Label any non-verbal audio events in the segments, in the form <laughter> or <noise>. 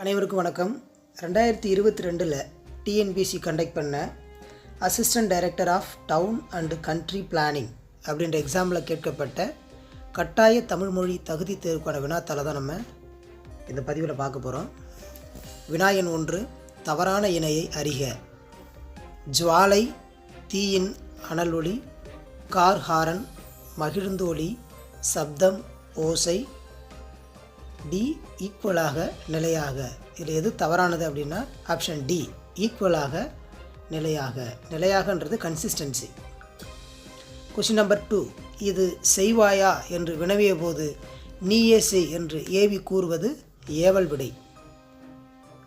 அனைவருக்கும் வணக்கம். ரெண்டாயிரத்தி இருபத்தி ரெண்டில் டிஎன்பிசி கண்டக்ட் பண்ண assistant director of town and country planning அப்படின்ற எக்ஸாமில் கேட்கப்பட்ட கட்டாய தமிழ் மொழி தகுதி தேர்வுக்கான வினாத்தால் தான் நம்ம இந்த பதிவில் பார்க்க போகிறோம் வினாயன் ஒன்று தவறான இணையை அறிக. ஜுவாலை தீயின் அனல் ஒளி கார் ஹாரன் மகிழ்ந்து சப்தம் ஓசை டி ஈக்குவலாக நிலையாக. இதில் எது தவறானது அப்படின்னா ஆப்ஷன் டி ஈக்குவலாக நிலையாக. நிலையாகன்றது கன்சிஸ்டன்சி கொஷின் நம்பர் டூ இது செய்வாயா என்று வினவிய போது நீயே செய் என்று ஏவி கூறுவது ஏவல் விடை.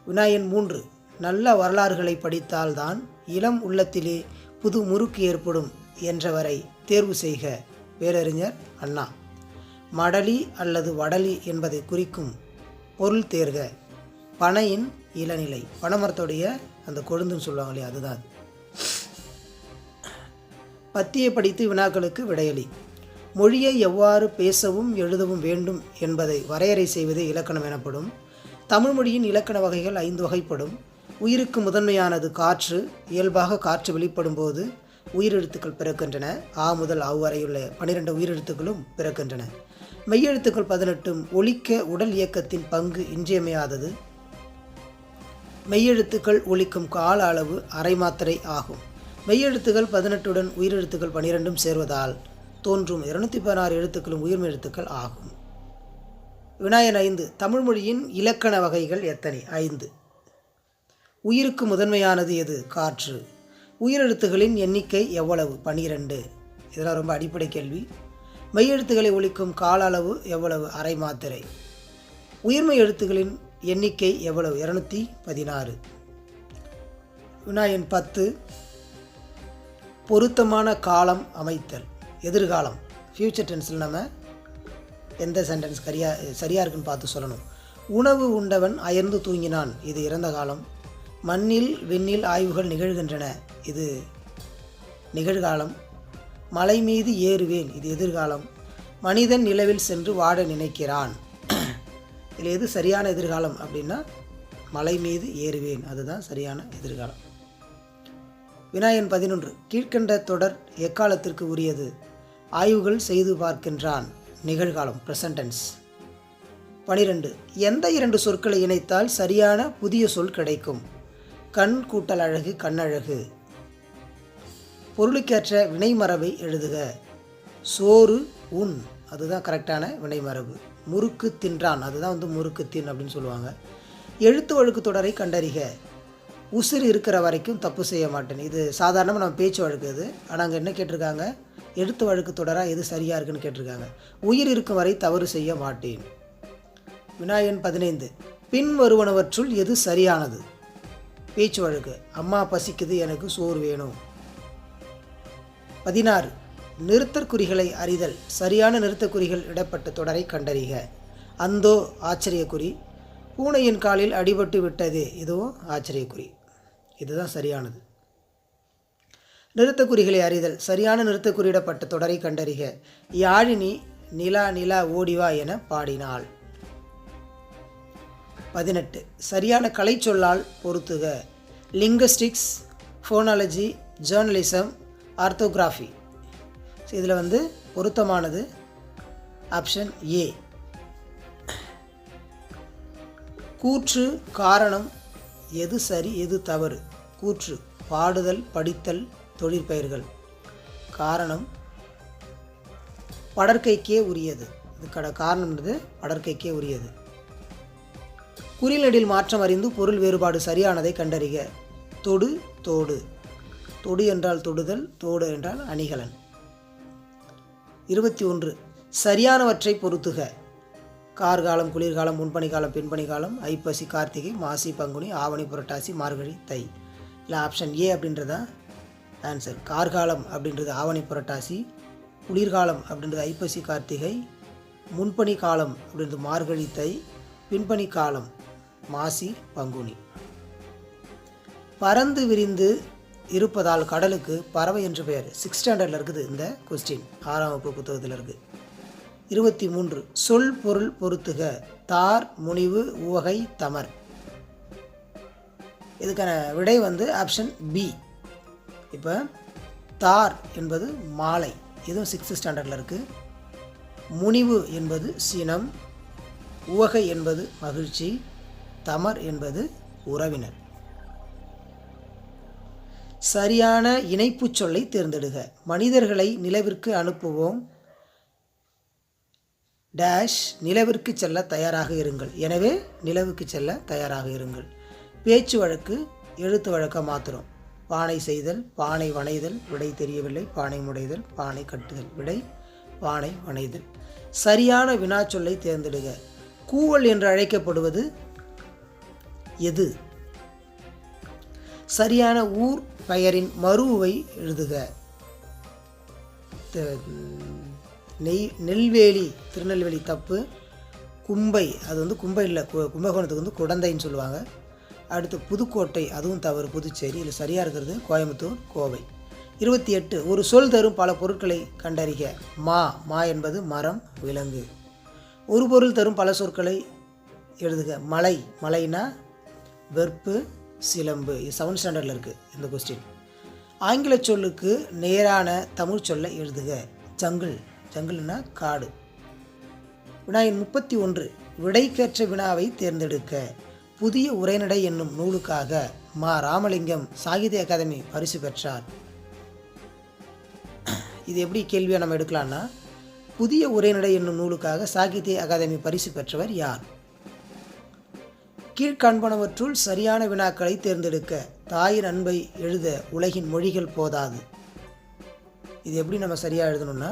வினாயன் மூன்று நல்ல வரலாறுகளை படித்தால்தான் இளம் உள்ளத்திலே புது முறுக்கு ஏற்படும் என்றவரை தேர்வு செய்க. பேரறிஞர் அண்ணா. மடலி அல்லது வடலி என்பதை குறிக்கும் பொருள் தேர்க. பனையின் இளநிலை. பனைமரத்துடைய அந்த கொழுந்துன்னு சொல்லுவாங்க இல்லையா அதுதான். அது பத்தியை படித்து வினாக்களுக்கு விடையளி மொழியை எவ்வாறு பேசவும் எழுதவும் வேண்டும் என்பதை வரையறை செய்வதே இலக்கணம் எனப்படும். தமிழ் மொழியின் இலக்கண வகைகள் ஐந்து வகைப்படும். உயிருக்கு முதன்மையானது காற்று. இயல்பாக காற்று வெளிப்படும் போது உயிரெழுத்துக்கள் பிறக்கின்றன. ஆ முதல் ஆ வரையுள்ள பனிரெண்டு உயிரெழுத்துக்களும் பிறக்கின்றன. மெய்யெழுத்துக்கள் பதினெட்டும் ஒழிக்க உடல் இயக்கத்தின் பங்கு இன்றியமையாதது. மெய்யெழுத்துக்கள் ஒலிக்கும் கால அளவு அரை மாத்திரை ஆகும். மெய்யெழுத்துக்கள் பதினெட்டுடன் உயிரெழுத்துக்கள் பனிரெண்டும் சேர்வதால் தோன்றும் இருநூத்தி பதினாறு எழுத்துக்களும் உயிர்மை எழுத்துக்கள் ஆகும். வினாயன் ஐந்து தமிழ் மொழியின் இலக்கண வகைகள் எத்தனை? ஐந்து. உயிருக்கு முதன்மையானது எது? காற்று. உயிரெழுத்துகளின் எண்ணிக்கை எவ்வளவு? பனிரெண்டு. இதெல்லாம் ரொம்ப அடிப்படை கேள்வி. மெய்யெழுத்துக்களை ஒழிக்கும் கால அளவு எவ்வளவு? அரை மாத்திரை. உயிர்மெய் எழுத்துக்களின் எண்ணிக்கை எவ்வளவு? இரநூத்தி பதினாறு. வினாயன் பத்து. பொருத்தமான காலம் அமைத்தல். எதிர்காலம். ஃப்யூச்சர் டென்ஸில் நம்ம எந்த சென்டென்ஸ் சரியா சரியாக இருக்குன்னு பார்த்து சொல்லணும். உணவு உண்டவன் அயர்ந்து தூங்கினான். இது இறந்த காலம். மண்ணில் விண்ணில் ஆய்வுகள் நிகழ்கின்றன. இது நிகழ்காலம். மலை மீது ஏறுவேன். இது எதிர்காலம். மனிதன் நிலவில் சென்று வாட நினைக்கிறான். இதில் எது சரியான எதிர்காலம் அப்படின்னா மலை மீது ஏறுவேன். அதுதான் சரியான எதிர்காலம். விநாயகன் பதினொன்று. கீழ்கண்ட தொடர் எக்காலத்திற்கு உரியது? ஆய்வுகள் செய்து பார்க்கின்றான். நிகழ்காலம் பிரசன்டென்ஸ் பனிரெண்டு. எந்த இரண்டு சொற்களை இணைத்தால் சரியான புதிய சொல் கிடைக்கும்? கண் கூட்டல் அழகு கண்ணழகு. பொருளுக்கேற்ற வினைமரபை எழுதுக. சோறு உண். அதுதான் கரெக்டான வினைமரபு முறுக்கு தின்றான். அதுதான் வந்து முறுக்கு தின் அப்படின்னு சொல்லுவாங்க. எழுத்து வழக்கு தொடரை கண்டறிக. உசிறு இருக்கிற வரைக்கும் தப்பு செய்ய மாட்டேன். இது சாதாரணமாக நம்ம பேச்சு வழக்கு இது. ஆனால் அங்கே என்ன கேட்டிருக்காங்க? எழுத்து வழக்கு தொடராக எது சரியாக இருக்குன்னு கேட்டிருக்காங்க. உயிர் இருக்கும் வரை தவறு செய்ய மாட்டேன். விநாயகன் பதினைந்து. பின் வருவனவற்றுள் எது சரியானது? பேச்சு வழக்கு. அம்மா பசிக்குது எனக்கு சோறு வேணும். பதினாறு. நிறுத்தற்குறிகளை அறிதல் சரியான நிறுத்தக்குறிகள் இடப்பட்ட தொடரை கண்டறிக. அந்தோ ஆச்சரியக்குறி. பூனையின் காலில் அடிபட்டு விட்டது. இதுவும் ஆச்சரியக்குறி. இதுதான் சரியானது. நிறுத்தக்குறிகளை அறிதல் சரியான நிறுத்தக்குறியிடப்பட்ட தொடரை கண்டறிக. யாழினி நிலா நிலா ஓடிவா என பாடினாள். பதினெட்டு. சரியான கலை சொல்லால் பொருத்துக. Linguistics phonology journalism orthography. இதில் வந்து பொருத்தமானது ஆப்ஷன் ஏ. கூற்று காரணம் எது சரி எது தவறு? கூற்று பாடுதல் படித்தல் தொழிற்பெயர்கள். காரணம் படற்கைக்கே உரியது. இதுக்கட காரணம்ன்றது படற்கைக்கே உரியது. குறிநடில் மாற்றம் அறிந்து பொருள் வேறுபாடு சரியானதை கண்டறிக. தொடு தோடு. தொடு என்றால் தொடுதல் தோடு என்றால் அணிகலன். இருபத்தி ஒன்று. சரியானவற்றை பொருத்துக கார்காலம் குளிர்காலம் முன்பணிகாலம் பின்பணிகாலம் ஐப்பசி கார்த்திகை மாசி பங்குனி ஆவணி புரட்டாசி மார்கழி தை. இல்லை ஆப்ஷன் ஏ அப்படின்றதா? ஆன்சர் கார்காலம் அப்படின்றது ஆவணி புரட்டாசி குளிர்காலம் அப்படின்றது ஐப்பசி கார்த்திகை முன்பணி காலம் அப்படின்றது மார்கழி தை பின்பணி காலம் மாசி பங்குனி. பறந்து விரிந்து இருப்பதால் கடலுக்கு பறவை என்று பெயர். சிக்ஸ் ஸ்டாண்டர்டில் இருக்குது இந்த கொஸ்டின் ஆறாம் வகுப்பு புத்தகத்தில் இருக்குது இருபத்தி மூன்று. சொல் பொருள் பொருத்துக. தார் முனிவு உவகை தமர். இதுக்கான விடை வந்து ஆப்ஷன் பி இப்போ தார் என்பது மாலை. இதுவும் சிக்ஸ்த் ஸ்டாண்டர்டில் இருக்குது முனிவு என்பது சினம். உவகை என்பது மகிழ்ச்சி. தமர் என்பது உறவினர். சரியான இணைப்புச் சொல்லை தேர்ந்தெடுக. மனிதர்களை நிலவிற்கு அனுப்புவோம். டேஷ் நிலவிற்கு செல்ல தயாராக இருங்கள். எனவே நிலவுக்கு செல்ல தயாராக இருங்கள். பேச்சு வழக்கு எழுத்து வழக்க மாத்திரம். பானை செய்தல் பானை வனைதல் விடை தெரியவில்லை. பானை முடைதல் பானை கட்டுதல். விடை பானை வனைதல் சரியான வினாச்சொல்லை தேர்ந்தெடுக. கூவல் என்று அழைக்கப்படுவது எது? சரியான ஊர் பெயரின் மருவை எழுதுக. த- நெய் நெல்வேலி திருநெல்வேலி தப்பு. கும்பை அது வந்து கும்பை இல்லை கும்பகோணத்துக்கு வந்து குடந்தைன்னு சொல்லுவாங்க. அடுத்து புதுக்கோட்டை அதுவும் தவறு புதுச்சேரி இல்லை சரியாக இருக்கிறது கோயம்புத்தூர் கோவை. இருபத்தி எட்டு ஒரு சொல் தரும் பல பொருட்களை கண்டறிக. மா மா என்பது மரம் விலங்கு. ஒரு பொருள் தரும் பல சொற்களை எழுதுக. மலை மலைனா வெறுப்பு சிலம்பு. இது செவன்த் ஸ்டாண்டர்டில் இருக்குது இந்த கொஸ்டின் ஆங்கில சொல்லுக்கு நேரான தமிழ் சொல்லை எழுதுக. ஜங்கிள். ஜங்கிள்னா காடு. வினாயின் முப்பத்தி ஒன்று. விடைக்கேற்ற வினாவை தேர்ந்தெடுக்க. புதிய உரைநடை என்னும் நூலுக்காக மா. ராமலிங்கம் சாகித்ய அகாதமி பரிசு பெற்றார். இது எப்படி கேள்வியாக நம்ம எடுக்கலாம்னா புதிய உரைநடை என்னும் நூலுக்காக சாகித்ய அகாதமி பரிசு பெற்றவர் யார்? கீழ்காண்பனவற்றுள் சரியான வினாக்களை தேர்ந்தெடுக்க தாயின் அன்பை எழுத உலகின் மொழிகள் போதாது. இது எப்படி நம்ம சரியாக எழுதணும்னா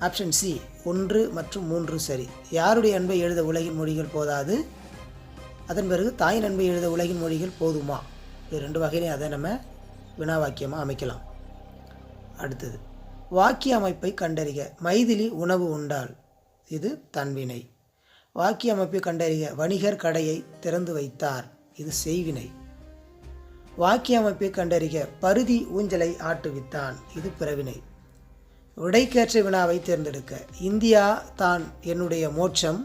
ஆப்ஷன் சி ஒன்று மற்றும் மூன்று சரி. யாருடைய அன்பை எழுத உலகின் மொழிகள் போதாது? அதன் பிறகு தாயின் அன்பை எழுத உலகின் மொழிகள் போதுமா? இது ரெண்டு வகையிலையும் அதை நம்ம வினா வாக்கியமாக அமைக்கலாம். அடுத்தது வாக்கிய அமைப்பை கண்டறிக. மைதிலி உணவு உண்டால் இது தன்வினை. வாக்கிய அமைப்பை கண்டறிக வணிகர் கடையை திறந்து வைத்தார். இது செய்வினை. வாக்கிய அமைப்பை கண்டறிய பருதி ஊஞ்சலை ஆட்டுவித்தான். இது பிறவினை. விடைக்கேற்ற வினாவை தேர்ந்தெடுக்க இந்தியா தான் என்னுடைய மோட்சம்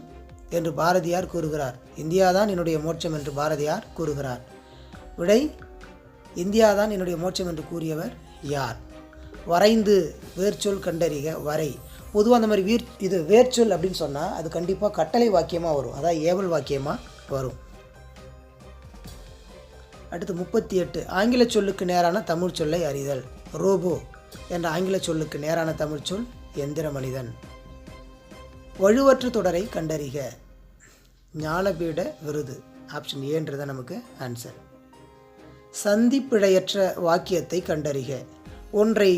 என்று பாரதியார் கூறுகிறார். இந்தியா தான் என்னுடைய மோட்சம் என்று பாரதியார் கூறுகிறார். விடை இந்தியா தான் என்னுடைய மோட்சம் என்று கூறியவர் யார்? வரைந்து வேர்ச்சொல் கண்டறிக வரை. பொதுவாக அந்த மாதிரி வீர் இது வேர்ச்சொல் அப்படின்னு சொன்னால் அது கண்டிப்பாக கட்டளை வாக்கியமாக வரும். அதான் ஏவல் வாக்கியமாக வரும். அடுத்து முப்பத்தி எட்டு. ஆங்கில சொல்லுக்கு நேரான தமிழ் சொல்லை அறிதல். ரோபோ என்ற ஆங்கில சொல்லுக்கு நேரான தமிழ் சொல் எந்திர மனிதன் வலுவற்ற தொடரை கண்டறிக. ஞானபீட விருது. ஆப்ஷன் ஏன்றதான் நமக்கு ஆன்சர் சந்திப்பிழையற்ற வாக்கியத்தை கண்டறிக. ஒன்றை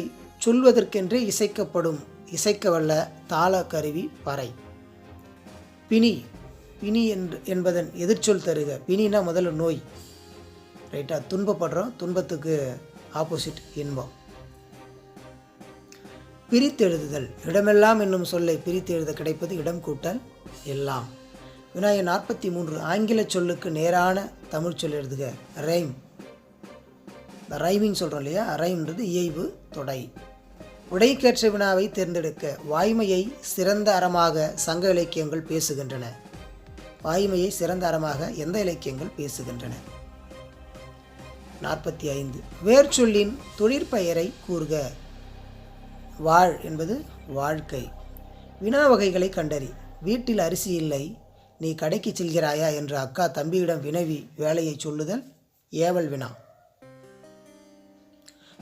சொல்வதற்கென்றே இசைக்கப்படும் இசைக்கவல்ல தாள கருவி பறை. பிணி பிணி என்று என்பதன் எதிர்ச்சொல் தருக. பிணினா முதல்ல நோய். ரைட்டா? துன்பப்படுறோம் துன்பத்துக்கு ஆப்போசிட் இன்பம். பிரித்தெழுதுதல். இடமெல்லாம் என்னும் சொல்லை பிரித்து எழுத கிடைப்பது இடம் கூட்டல் எல்லாம். வினாய நாற்பத்தி மூன்று ஆங்கில சொல்லுக்கு நேரான தமிழ் சொல் எழுதுக. ரைம். இந்த ரைமிங் சொல்கிறோம் இல்லையா? ரைம்ன்றது இயைவு தொடை. உடைக்கேற்ற வினாவை தேர்ந்தெடுக்க வாய்மையை சிறந்த அறமாக சங்க இலக்கியங்கள் பேசுகின்றன. வாய்மையை சிறந்த அறமாக எந்த இலக்கியங்கள் பேசுகின்றன? நாற்பத்தி ஐந்து. வேர்ச்சொல்லின் தொழிற்பெயரை கூறுக. வாழ் என்பது வாழ்க்கை. வினா வகைகளை கண்டறி. வீட்டில் அரிசி இல்லை. நீ கடைக்கு செல்கிறாயா? என்று அக்கா தம்பியிடம் வினவி வேலையை சொல்லுதல் ஏவல் வினா.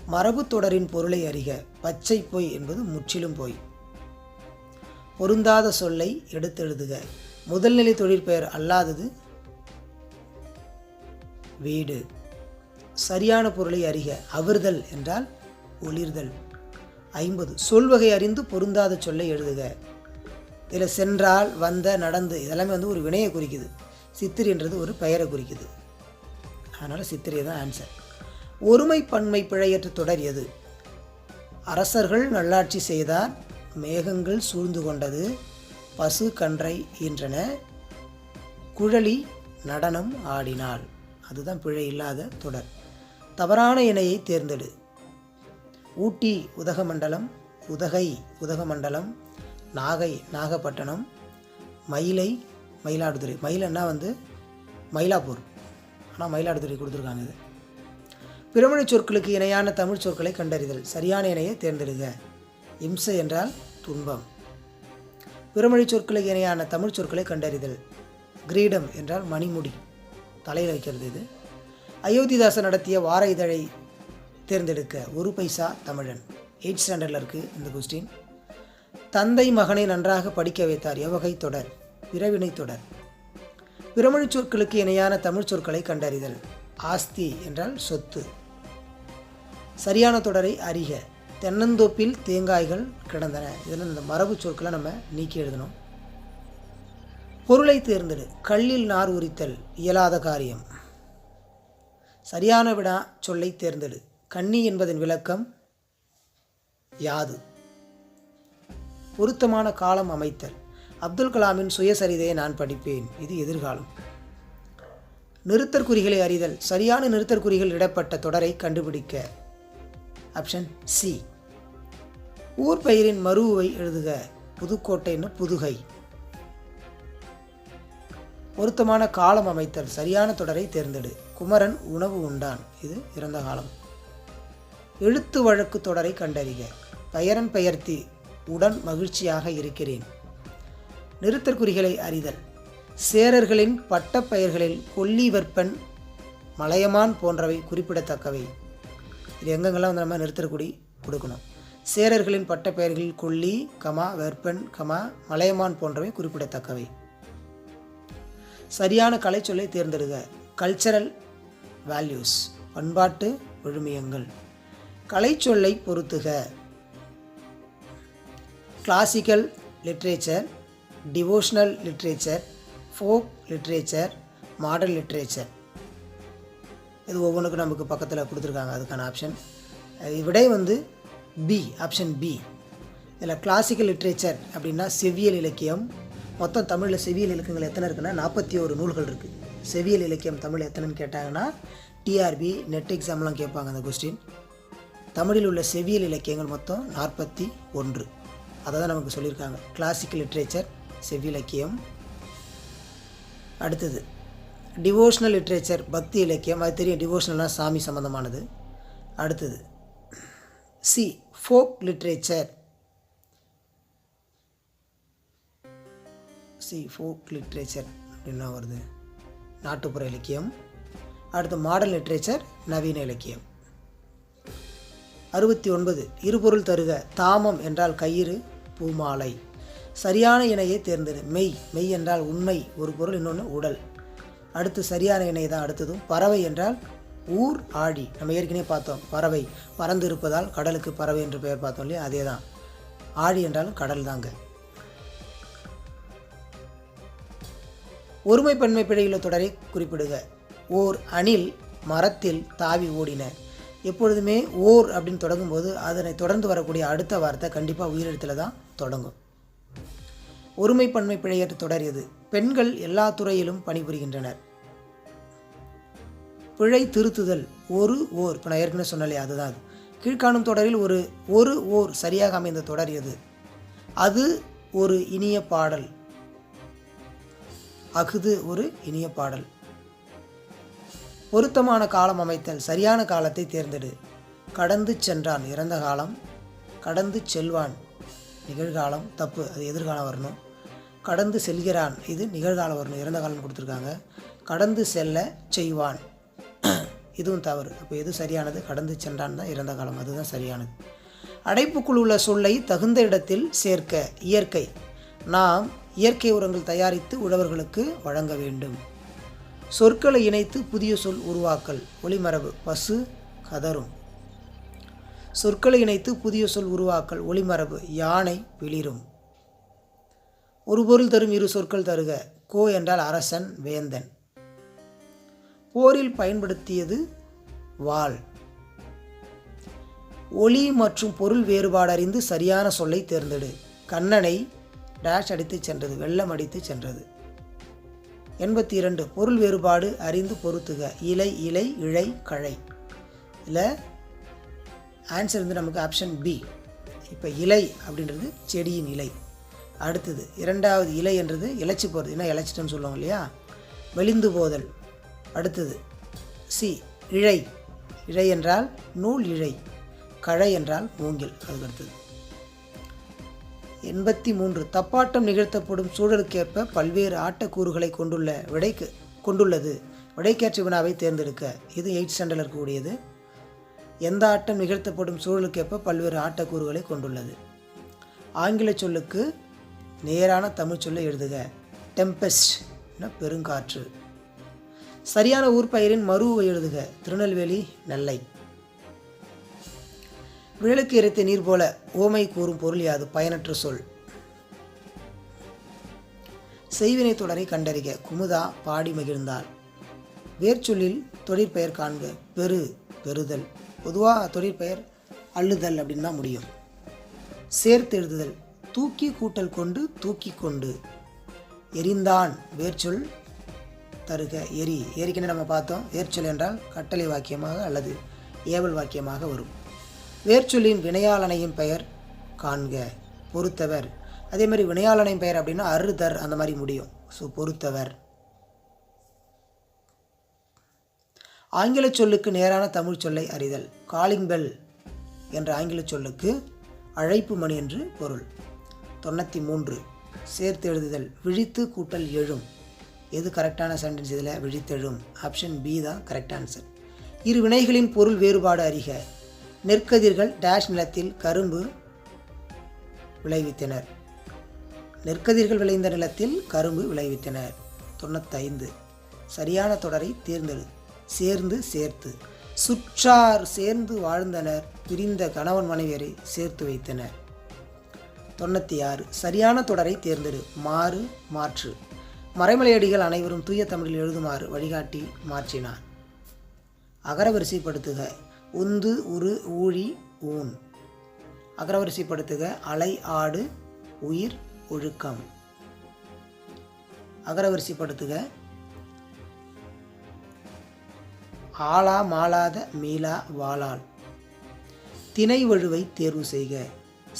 மரபு தொடரின் பொருளை அறிக. பச்சை பொய் என்பது முற்றிலும் பொய். பொருந்தாத சொல்லை எடுத்தெழுதுக முதல்நிலை தொழிற்பெயர் அல்லாதது வீடு. சரியான பொருளை அறிக. அவிர்தல் என்றால் ஒளிர்தல். ஐம்பது. சொல்வகை அறிந்து பொருந்தாத சொல்லை எழுதுக. இதில் சென்றால் வந்த நடந்து இதெல்லாமே வந்து ஒரு வினையை குறிக்குது. சித்திரின்றது ஒரு பெயரை குறிக்குது. அதனால் சித்திரை தான் ஆன்சர் ஒருமை பன்மை பிழையற்ற தொடர் எது அரசர்கள் நல்லாட்சி செய்தார் மேகங்கள் சூழ்ந்து கொண்டது பசு கன்றை ஈன்றன குழலி நடனம் ஆடினாள். அதுதான் பிழை இல்லாத தொடர். தவறான இணையை தேர்ந்தெடு. ஊட்டி உதகமண்டலம் உதகை உதகமண்டலம் நாகை நாகப்பட்டினம் மயிலை மயிலாடுதுறை. மயிலன்னா வந்து மயிலாப்பூர். ஆனால் மயிலாடுதுறை கொடுத்துருக்காங்க இது. பிறமொழி சொற்களுக்கு இணையான தமிழ் சொற்களை கண்டறிதல். சரியான இணையை தேர்ந்தெடுக. இம்சை என்றால் துன்பம். பிறமொழி சொற்களுக்கு இணையான தமிழ் சொற்களை கண்டறிதல். கிரீடம் என்றால் மணிமுடி. தலையில் வைக்கிறது இது. அயோத்திதாசன் நடத்திய வார இதழை தேர்ந்தெடுக்க ஒரு பைசா தமிழன். எயிட் ஸ்டாண்டர்டில் இருக்குது இந்த கொஸ்டின் தந்தை மகனை நன்றாக படிக்க வைத்தார். எவ்வகை தொடர்? பிறவினை தொடர். பிறமொழி சொற்களுக்கு இணையான தமிழ் சொற்களை கண்டறிதல். ஆஸ்தி என்றால் சொத்து. சரியான தொடரை அறிக. தென்னந்தோப்பில் தேங்காய்கள் கிடந்தன. இதில் இந்த மரபு சொற்களை நம்ம நீக்கி எழுதணும். பொருளை தேர்ந்தெடு. கல்லில் நார் உரித்தல் இயலாத காரியம். சரியான விடா சொல்லை தேர்ந்தெடு. கன்னி என்பதன் விளக்கம் யாது? பொருத்தமான காலம் அமைத்தல். அப்துல் கலாமின் சுயசரிதையை நான் படிப்பேன். இது எதிர்காலம். நிறுத்தற்குறிகளை அறிதல். சரியான நிறுத்தற்குறிகள் இடப்பட்ட தொடரை கண்டுபிடிக்க. ஆப்ஷன் சி ஊர் பெயரின் மருவை எழுதுக. புதுக்கோட்டைன்னு புதுகை. பொருத்தமான காலம் அமைத்தல். சரியான தொடரை தேர்ந்தெடு. குமரன் உணவு உண்டான். இது இறந்த காலம். எழுத்து வழக்கு தொடரை கண்டறிக. பெயரன் பெயர்த்தி உடன் மகிழ்ச்சியாக இருக்கிறேன். நிறுத்தற்குறிகளை அறிதல். சேரர்களின் பட்டப்பெயர்களில் கொல்லி வெப்பன் மலையமான் போன்றவை குறிப்பிடத்தக்கவை. இது எங்கெங்கெல்லாம் வந்து நம்ம நிறுத்தற்குடி கொடுக்கணும். சேரர்களின் பட்டப்பெயர்களில் கொல்லி கமா வெற்பன் கமா மலையமான் போன்றவை குறிப்பிடத்தக்கவை. சரியான கலைச்சொல்லை தேர்ந்தெடுக. கல்ச்சரல் வேல்யூஸ் பண்பாட்டு விழுமியங்கள் கலைச்சொல்லை பொருத்துக classical literature devotional literature folk literature modern literature இது ஒவ்வொன்றுக்கும் நமக்கு பக்கத்தில் கொடுத்துருக்காங்க. அதுக்கான ஆப்ஷன் விடை வந்து பி ஆப்ஷன் பி இதில் கிளாசிக்கல் லிட்ரேச்சர் அப்படின்னா செவ்வியல் இலக்கியம். மொத்தம் தமிழில் செவியல் இலக்கியங்கள் எத்தனை இருக்குன்னா நாற்பத்தி ஒரு நூல்கள் இருக்குது செவியல் இலக்கியம் தமிழ் எத்தனைன்னு கேட்டாங்கன்னா டிஆர்பி நெட் எக்ஸாம்லாம் கேட்பாங்க அந்த கொஸ்டின் தமிழில் உள்ள செவியல் இலக்கியங்கள் மொத்தம் நாற்பத்தி ஒன்று. அதை தான் நமக்கு சொல்லியிருக்காங்க. கிளாசிக்கல் லிட்ரேச்சர் செவ்விலக்கியம் அடுத்தது டிவோஷனல் லிட்ரேச்சர் பக்தி இலக்கியம் அது தெரியும் டிவோஷனல்னால் சாமி சம்மந்தமானது அடுத்தது C folk literature C folk literature அப்படின்னா வருது. நாட்டுப்புற இலக்கியம். அடுத்து மாடர்ன் லிட்ரேச்சர் நவீன இலக்கியம். அறுபத்தி ஒன்பது இருபொருள் தருக தாமம் என்றால் கயிறு பூமாலை. சரியான இணையை தேர்ந்தெடு. மெய் மெய் என்றால் உண்மை ஒரு பொருள் இன்னொன்று உடல். அடுத்து சரியான இணை தான் அடுத்ததும் பறவை என்றால் ஊர் ஆழி நம்ம ஏற்கனவே பார்த்தோம் பறவை பறந்து இருப்பதால் கடலுக்கு பறவை என்று பெயர் பார்த்தோம் இல்லையா? அதே தான் ஆழி என்றாலும் கடல் தாங்க. ஒருமை பன்மை பிழையுள்ள தொடரை குறிப்பிடுக. ஓர் அணில் மரத்தில் தாவி ஓடின. எப்பொழுதுமே ஓர் அப்படின்னு தொடங்கும்போது அதனை தொடர்ந்து வரக்கூடிய அடுத்த வார்த்தை கண்டிப்பாக உயிரிழத்தில் தான் தொடங்கும். ஒருமை பன்மை பிழையற்ற பெண்கள் எல்லா துறையிலும் பணிபுரிகின்றனர். பிழை திருத்துதல் ஒரு ஓர் இப்போ நான் ஏற்கனவே அதுதான். அது கீழ்காணும் தொடரில் ஒரு ஒரு ஓர் சரியாக அமைந்த தொடர் எது? அது ஒரு இனிய பாடல். அஃது ஒரு இனிய பாடல். பொருத்தமான காலம் அமைத்தல் சரியான காலத்தை தேர்ந்தெடு. கடந்து சென்றான் இறந்த காலம். கடந்து செல்வான். நிகழ்காலம் தப்பு அது எதிர்காலம் வரணும். கடந்து செல்கிறான் இது நிகழ்காலம் வரணும். இறந்த காலம் கொடுத்துருக்காங்க. கடந்து செல்ல செய்வான். <clears throat> இதுவும் தவறு. அப்போ எது சரியானது? கடந்து சென்றான் தான் இறந்த காலம். அதுதான் சரியானது. அடைப்புக்குள் உள்ள சொல்லை தகுந்த இடத்தில் சேர்க்க இயற்கை. நாம் இயற்கை உரங்கள் தயாரித்து உழவர்களுக்கு வழங்க வேண்டும். சொற்களை இணைத்து புதிய சொல் உருவாக்கல். ஒளிமரபு பசு கதரும். சொற்களை இணைத்து புதிய சொல் உருவாக்கல் ஒளிமரபு யானை பிளிரும் ஒரு பொருள் தரும் இரு சொற்கள் தருக கோ என்றால் அரசன் வேந்தன். போரில் பயன்படுத்தியது வாள். ஒளி மற்றும் பொருள் வேறுபாடு அறிந்து சரியான சொல்லை தேர்ந்தெடு. கண்ணனை டேஷ் அடித்து சென்றது வெள்ளம் அடித்து சென்றது. எண்பத்தி இரண்டு பொருள் வேறுபாடு அறிந்து பொருத்துக இலை இலை இழை கழை. இல்லை ஆன்சர் வந்து நமக்கு ஆப்ஷன் பி இப்போ இலை அப்படின்றது செடியின் இலை. அடுத்தது இரண்டாவது இலை என்றது இழைச்சி போகிறது என்ன இலைச்சிட்டோன்னு சொல்லுவோம் இல்லையா? மெலிந்து போதல். அடுத்தது சி இழை. இழை என்றால் நூல் இழை. கழை என்றால் மூங்கில். அதுக்கு அடுத்தது. எண்பத்தி மூன்று தப்பாட்டம் நிகழ்த்தப்படும் சூழலுக்கேற்ப பல்வேறு ஆட்டக்கூறுகளை கொண்டுள்ள விடைக்கு கொண்டுள்ளது. விடைக்கேற்ற வினாவை தேர்ந்தெடுக்க. இது எயிட் ஸ்டாண்டர்டில் இருக்கக்கூடியது. எந்த ஆட்டம் நிகழ்த்தப்படும் சூழலுக்கேற்ப பல்வேறு ஆட்டக்கூறுகளை கொண்டுள்ளது. ஆங்கில சொல்லுக்கு நேரான தமிழ் சொல்லை எழுதுக. டெம்பெஸ்ட் பெருங்காற்று. சரியான ஊர்பயிரின் மருவை எழுதுக. திருநெல்வேலி நெல்லை. விழலுக்கு இறைத்த நீர் போல ஓமை கூறும் பொருள் யாது? பயனற்ற சொல். செய்வினை தொடரை கண்டறிக. குமுதா பாடி மகிழ்ந்தார் வேர்ச்சொல்லில் தொழிற்பெயர் காண்க. பெரு பெறுதல். பொதுவாக தொழிற்பெயர் அள்ளுதல் அப்படின்னு தான் முடியும். சேர்த்து எழுதுதல் தூக்கி கூட்டல் கொண்டு தூக்கி கொண்டு. எரிந்தான் வேர்ச்சொல் தருக எரி. ஏற்கனவே நம்ம பார்த்தோம். வேர்ச்சொல் என்றால் கட்டளை வாக்கியமாக அல்லது ஏவல் வாக்கியமாக வரும். வேர்ச்சொல்லின் வினையாளனையின் பெயர் காண்க பொறுத்தவர். அதே மாதிரி வினையாளனையின் பெயர் அப்படின்னா அருதர் அந்த மாதிரி முடியும். ஸோ பொறுத்தவர். ஆங்கில சொல்லுக்கு நேரான தமிழ் சொல்லை அறிதல். காலிங் பெல் என்ற ஆங்கில சொல்லுக்கு அழைப்பு மணி என்று பொருள். தொண்ணூற்றி மூன்று. சேர்த்து எழுதுதல். விழித்து கூட்டல் எழும். எது கரெக்டான சென்டென்ஸ் இதில்? விழித்தெழும். ஆப்ஷன் பி தான் கரெக்ட் ஆன்சர் இரு வினைகளின் பொருள் வேறுபாடு அறிக. நெற்கதிர்கள் டேஷ் நிலத்தில் கரும்பு விளைவித்தனர். நெற்கதிர்கள் விளைந்த நிலத்தில் கரும்பு விளைவித்தனர். தொண்ணூத்தைந்து. சரியான தொடரை தேர்ந்தெடு. சேர்ந்து சேர்த்து. சுற்றார் சேர்ந்து வாழ்ந்தனர் பிரிந்த கணவன் மனைவியரை சேர்த்து வைத்தனர். தொண்ணூற்றி ஆறு சரியான தொடரை தேர்ந்தெடு. மாறு மாற்று. மறைமலையடிகள் அனைவரும் தூய தமிழில் எழுதுமாறு வழிகாட்டி மாற்றினார் அகரவரிசைப்படுத்துக. உந்து உரு ஊழி ஊன். அகரவரிசைப்படுத்துக. அலை ஆடு உயிர் ஒழுக்கம். அகரவரிசைப்படுத்துக. ஆளா மாளாத மீளா வாளால். திணை வழுவை தேர்வு செய்க.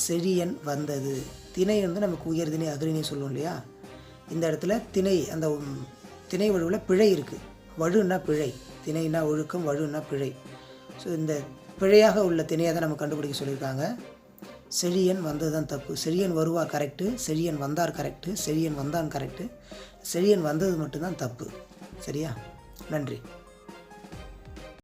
செழியன் வந்தது. திணை வந்து நமக்கு உயர்தினை அகிரிணை சொல்லுவோம் இல்லையா? இந்த இடத்துல திணை அந்த திணை வழுவில் பிழை இருக்குது வழுன்னா பிழை. திணைனா ஒழுக்கம் வழுன்னா பிழை. ஸோ இந்த பிழையாக உள்ள திணையை தான் நம்ம கண்டுபிடிக்க சொல்லியிருக்காங்க. செழியன் வந்தது தான் தப்பு. செழியன் வருவார் கரெக்டு செழியன் வந்தார் கரெக்டு செழியன் வந்தான் கரெக்டு செழியன் வந்தது மட்டும்தான் தப்பு. சரியா? நன்றி.